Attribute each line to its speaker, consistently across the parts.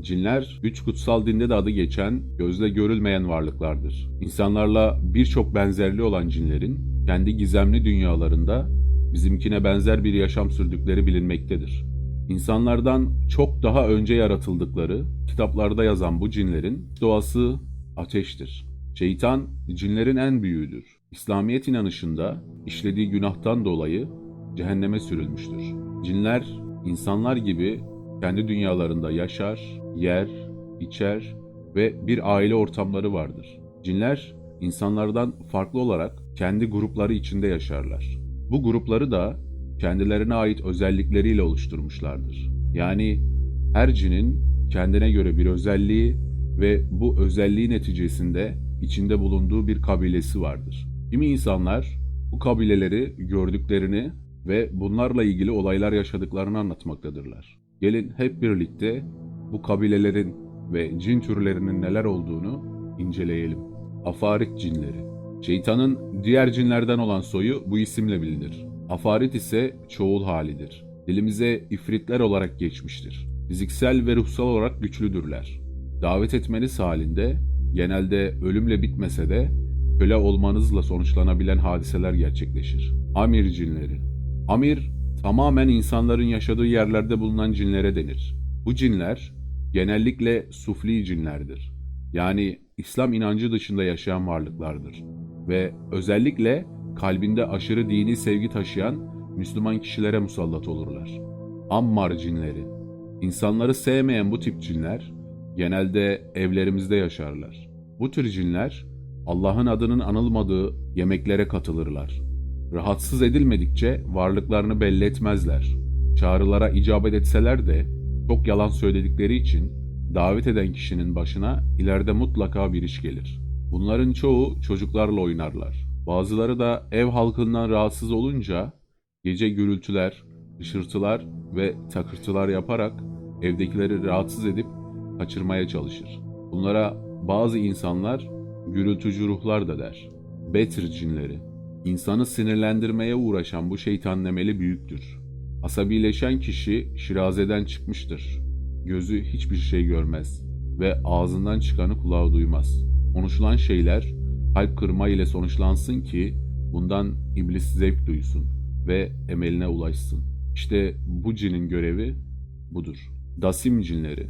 Speaker 1: Cinler, üç kutsal dinde de adı geçen, gözle görülmeyen varlıklardır. İnsanlarla birçok benzerliği olan cinlerin, kendi gizemli dünyalarında bizimkine benzer bir yaşam sürdükleri bilinmektedir. İnsanlardan çok daha önce yaratıldıkları, kitaplarda yazan bu cinlerin doğası ateştir. Şeytan, cinlerin en büyüğüdür. İslamiyet inanışında işlediği günahtan dolayı cehenneme sürülmüştür. Cinler, insanlar gibi kendi dünyalarında yaşar, yer, içer ve bir aile ortamları vardır. Cinler insanlardan farklı olarak kendi grupları içinde yaşarlar. Bu grupları da kendilerine ait özellikleriyle oluşturmuşlardır. Yani her cinin kendine göre bir özelliği ve bu özelliği neticesinde içinde bulunduğu bir kabilesi vardır. Kimi insanlar bu kabileleri gördüklerini ve bunlarla ilgili olaylar yaşadıklarını anlatmaktadırlar. Gelin hep birlikte bu kabilelerin ve cin türlerinin neler olduğunu inceleyelim. Afarit cinleri. Şeytanın diğer cinlerden olan soyu bu isimle bilinir. Afarit ise çoğul halidir. Dilimize ifritler olarak geçmiştir. Fiziksel ve ruhsal olarak güçlüdürler. Davet etmeniz halinde genelde ölümle bitmese de köle olmanızla sonuçlanabilen hadiseler gerçekleşir. Amir cinleri. Amir tamamen insanların yaşadığı yerlerde bulunan cinlere denir. Bu cinler genellikle sufli cinlerdir. Yani İslam inancı dışında yaşayan varlıklardır ve özellikle kalbinde aşırı dini sevgi taşıyan Müslüman kişilere musallat olurlar. Ammar cinleri. İnsanları sevmeyen bu tip cinler genelde evlerimizde yaşarlar. Bu tür cinler Allah'ın adının anılmadığı yemeklere katılırlar. Rahatsız edilmedikçe varlıklarını belli etmezler. Çağrılara icabet etseler de çok yalan söyledikleri için davet eden kişinin başına ileride mutlaka bir iş gelir. Bunların çoğu çocuklarla oynarlar. Bazıları da ev halkından rahatsız olunca gece gürültüler, hışırtılar ve takırtılar yaparak evdekileri rahatsız edip kaçırmaya çalışır. Bunlara bazı insanlar gürültücü ruhlar da der. Betir cinleri. İnsanı sinirlendirmeye uğraşan bu şeytan nemeli büyüktür. Asabileşen kişi şirazeden çıkmıştır. Gözü hiçbir şey görmez ve ağzından çıkanı kulağı duymaz. Konuşulan şeyler kalp kırma ile sonuçlansın ki bundan iblis zevk duysun ve emeline ulaşsın. İşte bu cinin görevi budur. Dasim cinleri.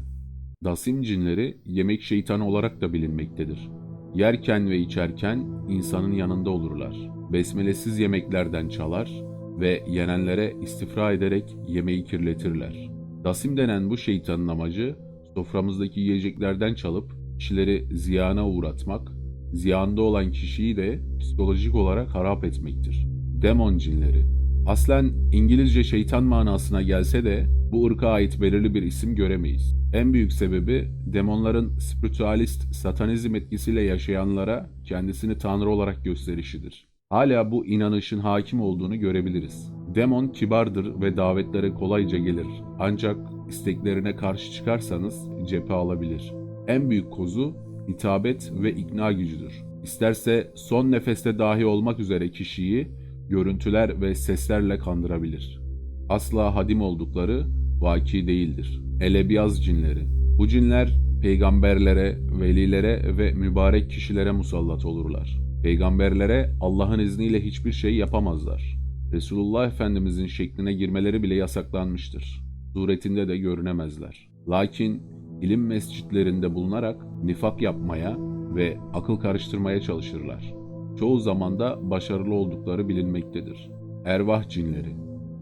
Speaker 1: Dasim cinleri yemek şeytanı olarak da bilinmektedir. Yerken ve içerken insanın yanında olurlar. Besmelesiz yemeklerden çalar ve yenenlere istifra ederek yemeği kirletirler. Dasim denen bu şeytanın amacı soframızdaki yiyeceklerden çalıp kişileri ziyana uğratmak, ziyanda olan kişiyi de psikolojik olarak harap etmektir. Demon cinleri. Aslen İngilizce şeytan manasına gelse de bu ırka ait belirli bir isim göremeyiz. En büyük sebebi demonların spiritüalist satanizm etkisiyle yaşayanlara kendisini tanrı olarak gösterişidir. Hala bu inanışın hakim olduğunu görebiliriz. Demon kibardır ve davetlere kolayca gelir. Ancak isteklerine karşı çıkarsanız cephe alabilir. En büyük kozu hitabet ve ikna gücüdür. İsterse son nefeste dahi olmak üzere kişiyi görüntüler ve seslerle kandırabilir. Asla hadim oldukları vaki değildir. Elebiyaz cinleri. Bu cinler peygamberlere, velilere ve mübarek kişilere musallat olurlar. Peygamberlere Allah'ın izniyle hiçbir şey yapamazlar. Resulullah Efendimizin şekline girmeleri bile yasaklanmıştır. Suretinde de görünemezler. Lakin ilim mescitlerinde bulunarak nifak yapmaya ve akıl karıştırmaya çalışırlar. Çoğu zaman da başarılı oldukları bilinmektedir. Ervah cinleri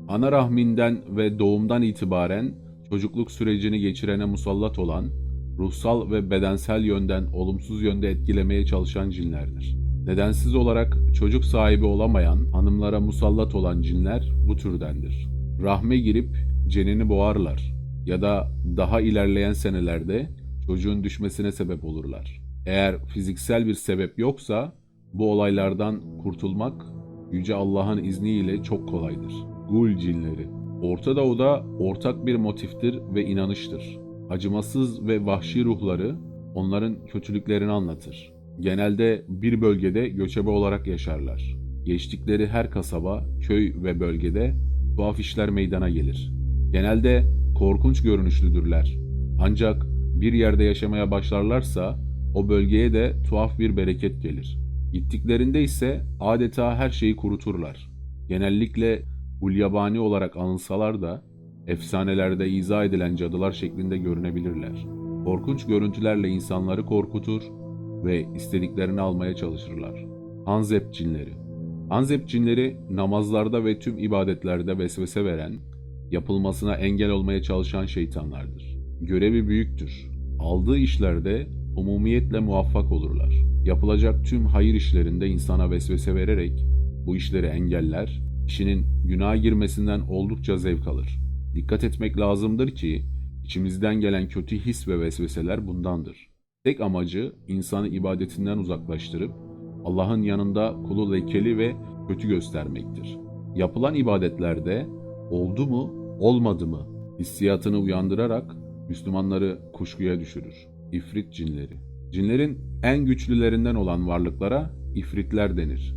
Speaker 1: Ana rahminden ve doğumdan itibaren çocukluk sürecini geçirene musallat olan, ruhsal ve bedensel yönden olumsuz yönde etkilemeye çalışan cinlerdir. Nedensiz olarak çocuk sahibi olamayan, hanımlara musallat olan cinler bu türdendir. Rahme girip cenini boğarlar ya da daha ilerleyen senelerde çocuğun düşmesine sebep olurlar. Eğer fiziksel bir sebep yoksa bu olaylardan kurtulmak Yüce Allah'ın izniyle çok kolaydır. Gul cinleri Orta Doğu'da ortak bir motiftir ve inanıştır. Acımasız ve vahşi ruhları onların kötülüklerini anlatır. Genelde bir bölgede göçebe olarak yaşarlar. Geçtikleri her kasaba, köy ve bölgede tuhaf işler meydana gelir. Genelde korkunç görünüşlüdürler. Ancak bir yerde yaşamaya başlarlarsa o bölgeye de tuhaf bir bereket gelir. Gittiklerinde ise adeta her şeyi kuruturlar. Genellikle ulyabani olarak anılsalar da efsanelerde izah edilen cadılar şeklinde görünebilirler. Korkunç görüntülerle insanları korkutur ve istediklerini almaya çalışırlar. Hanzep cinleri Hanzep cinleri namazlarda ve tüm ibadetlerde vesvese veren, yapılmasına engel olmaya çalışan şeytanlardır. Görevi büyüktür. Aldığı işlerde umumiyetle muvaffak olurlar. Yapılacak tüm hayır işlerinde insana vesvese vererek bu işleri engeller, kişinin günaha girmesinden oldukça zevk alır. Dikkat etmek lazımdır ki içimizden gelen kötü his ve vesveseler bundandır. Tek amacı insanı ibadetinden uzaklaştırıp Allah'ın yanında kulu lekeli ve kötü göstermektir. Yapılan ibadetlerde oldu mu, olmadı mı hissiyatını uyandırarak Müslümanları kuşkuya düşürür. İfrit cinleri. Cinlerin en güçlülerinden olan varlıklara ifritler denir.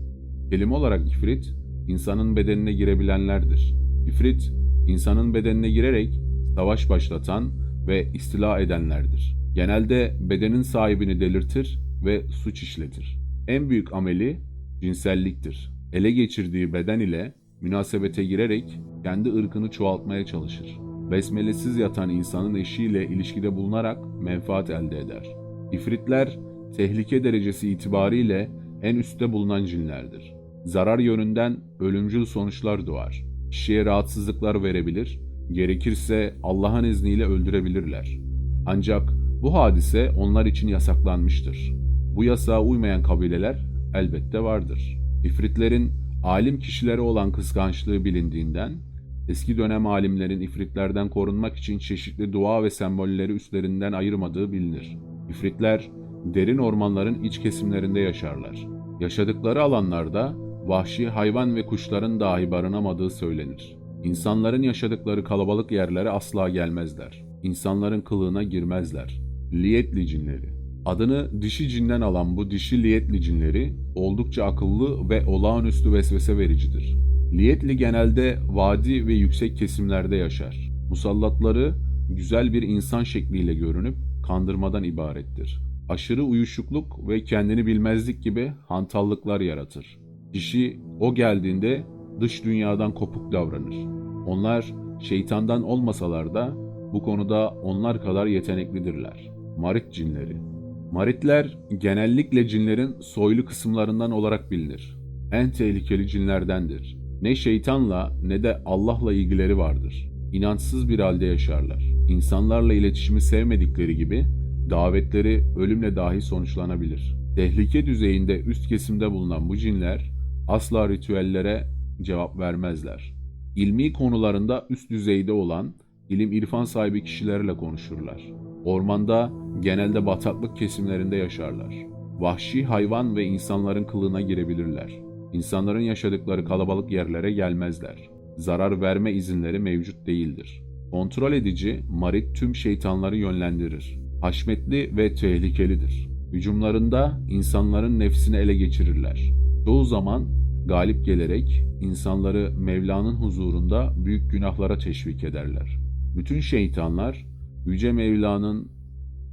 Speaker 1: Kelime olarak ifrit, insanın bedenine girebilenlerdir. İfrit, insanın bedenine girerek savaş başlatan ve istila edenlerdir. Genelde bedenin sahibini delirtir ve suç işletir. En büyük ameli cinselliktir. Ele geçirdiği beden ile münasebete girerek kendi ırkını çoğaltmaya çalışır. Besmelesiz yatan insanın eşiyle ilişkide bulunarak menfaat elde eder. İfritler tehlike derecesi itibariyle en üstte bulunan cinlerdir. Zarar yönünden ölümcül sonuçlar doğar. Kişiye rahatsızlıklar verebilir, gerekirse Allah'ın izniyle öldürebilirler. Ancak bu hadise onlar için yasaklanmıştır. Bu yasağa uymayan kabileler elbette vardır. İfritlerin alim kişilere olan kıskançlığı bilindiğinden eski dönem alimlerin ifritlerden korunmak için çeşitli dua ve sembolleri üstlerinden ayırmadığı bilinir. İfritler derin ormanların iç kesimlerinde yaşarlar. Yaşadıkları alanlarda vahşi hayvan ve kuşların dahi barınamadığı söylenir. İnsanların yaşadıkları kalabalık yerlere asla gelmezler. İnsanların kılığına girmezler. Liyetli cinleri Adını dişi cinden alan bu dişi liyetli cinleri oldukça akıllı ve olağanüstü vesvese vericidir. Liyetli genelde vadi ve yüksek kesimlerde yaşar. Musallatları güzel bir insan şekliyle görünüp kandırmadan ibarettir. Aşırı uyuşukluk ve kendini bilmezlik gibi hantallıklar yaratır. Kişi o geldiğinde dış dünyadan kopuk davranır. Onlar şeytandan olmasalar da bu konuda onlar kadar yeteneklidirler. Marit cinleri Maritler genellikle cinlerin soylu kısımlarından olarak bilinir. En tehlikeli cinlerdendir. Ne şeytanla ne de Allah'la ilgileri vardır. İnançsız bir halde yaşarlar. İnsanlarla iletişimi sevmedikleri gibi davetleri ölümle dahi sonuçlanabilir. Tehlike düzeyinde üst kesimde bulunan bu cinler asla ritüellere cevap vermezler. İlmi konularında üst düzeyde olan ilim irfan sahibi kişilerle konuşurlar. Ormanda genelde bataklık kesimlerinde yaşarlar. Vahşi hayvan ve insanların kılığına girebilirler. İnsanların yaşadıkları kalabalık yerlere gelmezler. Zarar verme izinleri mevcut değildir. Kontrol edici marit tüm şeytanları yönlendirir. Haşmetli ve tehlikelidir. Hücumlarında insanların nefsini ele geçirirler. Çoğu zaman galip gelerek insanları Mevla'nın huzurunda büyük günahlara teşvik ederler. Bütün şeytanlar Yüce Mevla'nın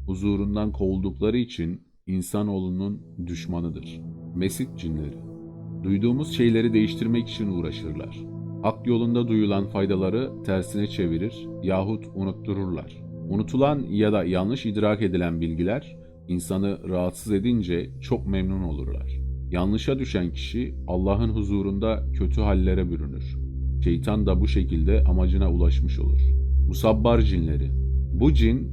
Speaker 1: huzurundan kovuldukları için insanoğlunun düşmanıdır. Mesit cinleri. Duyduğumuz şeyleri değiştirmek için uğraşırlar. Hak yolunda duyulan faydaları tersine çevirir yahut unuttururlar. Unutulan ya da yanlış idrak edilen bilgiler insanı rahatsız edince çok memnun olurlar. Yanlışa düşen kişi Allah'ın huzurunda kötü hallere bürünür. Şeytan da bu şekilde amacına ulaşmış olur. Musabbar cinleri. Bu cin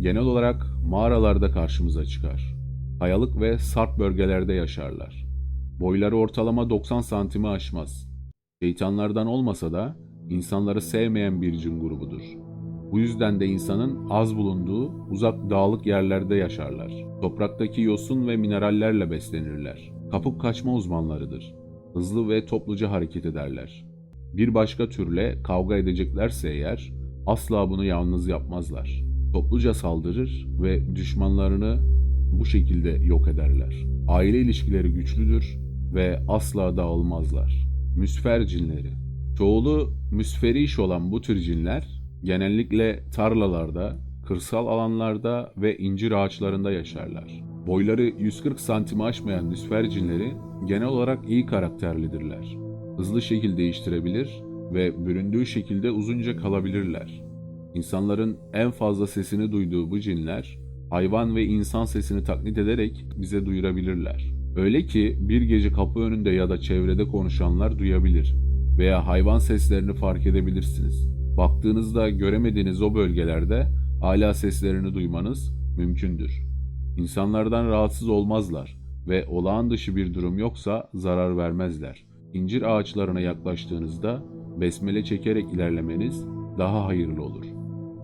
Speaker 1: genel olarak mağaralarda karşımıza çıkar. Kayalık ve sarp bölgelerde yaşarlar. Boyları ortalama 90 santimi aşmaz. Şeytanlardan olmasa da insanları sevmeyen bir cin grubudur. Bu yüzden de insanın az bulunduğu uzak dağlık yerlerde yaşarlar. Topraktaki yosun ve minerallerle beslenirler. Kapıp kaçma uzmanlarıdır. Hızlı ve topluca hareket ederler. Bir başka türle kavga edeceklerse eğer asla bunu yalnız yapmazlar. Topluca saldırır ve düşmanlarını bu şekilde yok ederler. Aile ilişkileri güçlüdür ve asla dağılmazlar. Müsfer cinleri Çoğulu müsferi iş olan bu tür cinler genellikle tarlalarda, kırsal alanlarda ve incir ağaçlarında yaşarlar. Boyları 140 santimi aşmayan nüsfer cinleri genel olarak iyi karakterlidirler. Hızlı şekil değiştirebilir ve büründüğü şekilde uzunca kalabilirler. İnsanların en fazla sesini duyduğu bu cinler, hayvan ve insan sesini taklit ederek bize duyurabilirler. Öyle ki bir gece kapı önünde ya da çevrede konuşanlar duyabilir veya hayvan seslerini fark edebilirsiniz. Baktığınızda göremediğiniz o bölgelerde hala seslerini duymanız mümkündür. İnsanlardan rahatsız olmazlar ve olağan dışı bir durum yoksa zarar vermezler. İncir ağaçlarına yaklaştığınızda besmele çekerek ilerlemeniz daha hayırlı olur.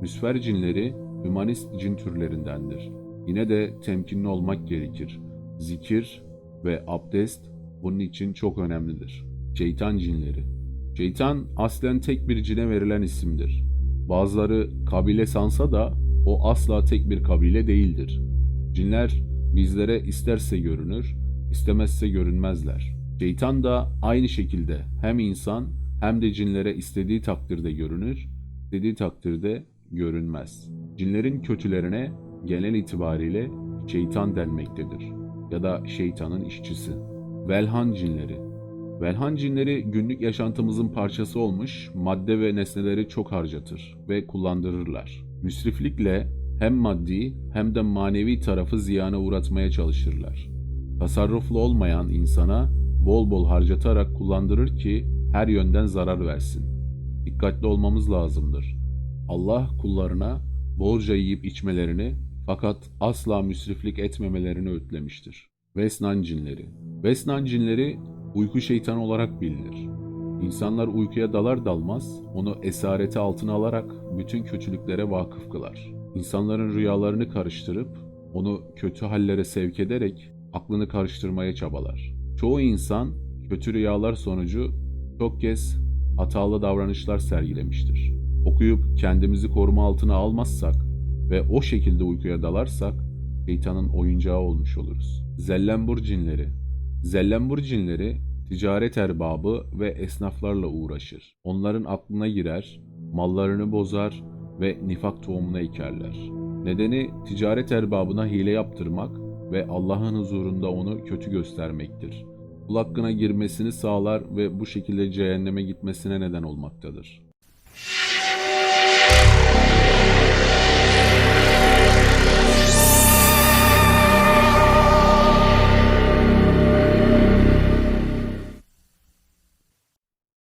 Speaker 1: Müsfer cinleri hümanist cin türlerindendir. Yine de temkinli olmak gerekir. Zikir ve abdest bunun için çok önemlidir. Şeytan cinleri Şeytan aslen tek bir cine verilen isimdir. Bazıları kabile sansa da o asla tek bir kabile değildir. Cinler bizlere isterse görünür, istemezse görünmezler. Şeytan da aynı şekilde hem insan hem de cinlere istediği takdirde görünür, istediği takdirde görünmez. Cinlerin kötülerine genel itibariyle şeytan denmektedir ya da şeytanın işçisi. Velhan cinleri Velhan cinleri günlük yaşantımızın parçası olmuş madde ve nesneleri çok harcatır ve kullandırırlar. Müsriflikle hem maddi hem de manevi tarafı ziyana uğratmaya çalışırlar. Tasarruflu olmayan insana bol bol harcatarak kullandırır ki her yönden zarar versin. Dikkatli olmamız lazımdır. Allah kullarına borca yiyip içmelerini fakat asla müsriflik etmemelerini öğütlemiştir. Vesnan cinleri Vesnan cinleri uyku şeytanı olarak bilinir. İnsanlar uykuya dalar dalmaz onu esareti altına alarak bütün kötülüklere vakıf kılar. İnsanların rüyalarını karıştırıp onu kötü hallere sevk ederek aklını karıştırmaya çabalar. Çoğu insan kötü rüyalar sonucu çok kez hatalı davranışlar sergilemiştir. Okuyup kendimizi koruma altına almazsak ve o şekilde uykuya dalarsak şeytanın oyuncağı olmuş oluruz. Zellembur cinleri Zellembur cinleri ticaret erbabı ve esnaflarla uğraşır. Onların aklına girer, mallarını bozar ve nifak tohumuna ekerler. Nedeni ticaret erbabına hile yaptırmak ve Allah'ın huzurunda onu kötü göstermektir. Kul hakkına girmesini sağlar ve bu şekilde cehenneme gitmesine neden olmaktadır.